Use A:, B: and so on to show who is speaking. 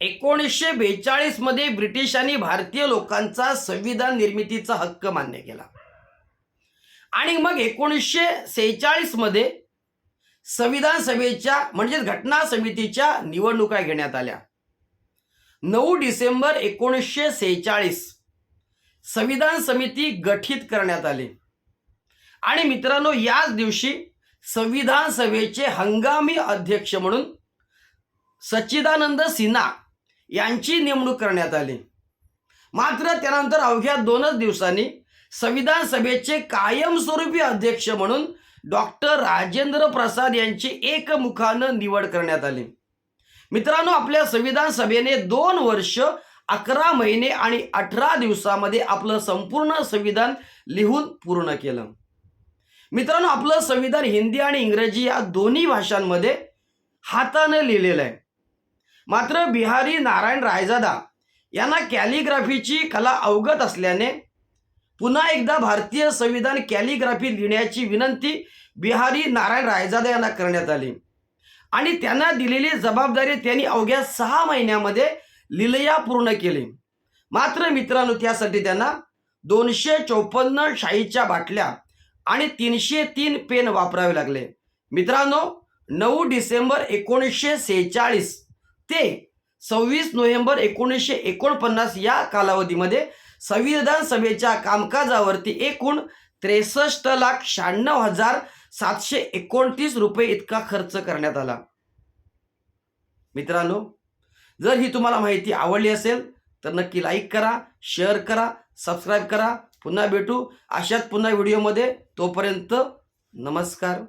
A: एकोणीसशे बेचाळीसमध्ये ब्रिटिशांनी भारतीय लोकांचा संविधान निर्मितीचा हक्क मान्य केला. आणि मग एकोणीसशे सेहेचाळीसमध्ये संविधान सभेच्या म्हणजेच घटना समितीच्या निवडणुका घेण्यात आल्या. नऊ डिसेंबर एकोणीसशे सेहेचाळीस संविधान समिती गठीत करण्यात आली. आणि मित्रांनो याच दिवशी संविधान सभेचे हंगामी अध्यक्ष म्हणून सच्चिदानंद सिन्हा यांची नेमणूक करण्यात आली. मात्र त्यानंतर अवघ्या दोनच दिवसांनी संविधान सभेचे कायमस्वरूपी अध्यक्ष म्हणून डॉक्टर राजेंद्र प्रसाद यांची एकमुखानं निवड करण्यात आली. मित्रांनो आपल्या संविधान सभेने दोन वर्ष अकरा महिने आणि अठरा दिवसामध्ये आपलं संपूर्ण संविधान लिहून पूर्ण केलं. मित्रांनो आपलं संविधान हिंदी आणि इंग्रजी या दोन्ही भाषांमध्ये हातानं लिहिलेलं आहे. मात्र बिहारी नारायण रायजादा यांना कॅलिग्राफीची कला अवगत असल्याने पुन्हा एकदा भारतीय संविधान कॅलिग्राफी लिहिण्याची विनंती बिहारी नारायण रायजादा यांना करण्यात आली. आणि त्यांना दिलेली जबाबदारी त्यांनी अवघ्या सहा महिन्यामध्ये लिलया पूर्ण केली. मात्र मित्रांनो त्यासाठी त्यांना दोनशे चौपन्न शाईच्या बाटल्या आणि तीनशे तीन पेन वापरावे लागले. मित्रांनो नऊ डिसेंबर एकोणीसशे सेहेचाळीस ते सव्वीस नोव्हेंबर एकोणीसशे एकोणपन्नास या कालावधीमध्ये संविधान सभेच्या कामकाजावरती एकूण त्रेसष्ट लाख शहाण्णव हजार सातशे एकोणतीस रुपये इतका खर्च करण्यात आला. मित्रांनो जर ही तुम्हाला माहिती आवडली असेल तर नक्की लाईक करा शेअर करा सबस्क्राईब करा. पुन्हा भेटू. अशाच पुन्हा व्हिडिओमध्ये तोपर्यंत नमस्कार.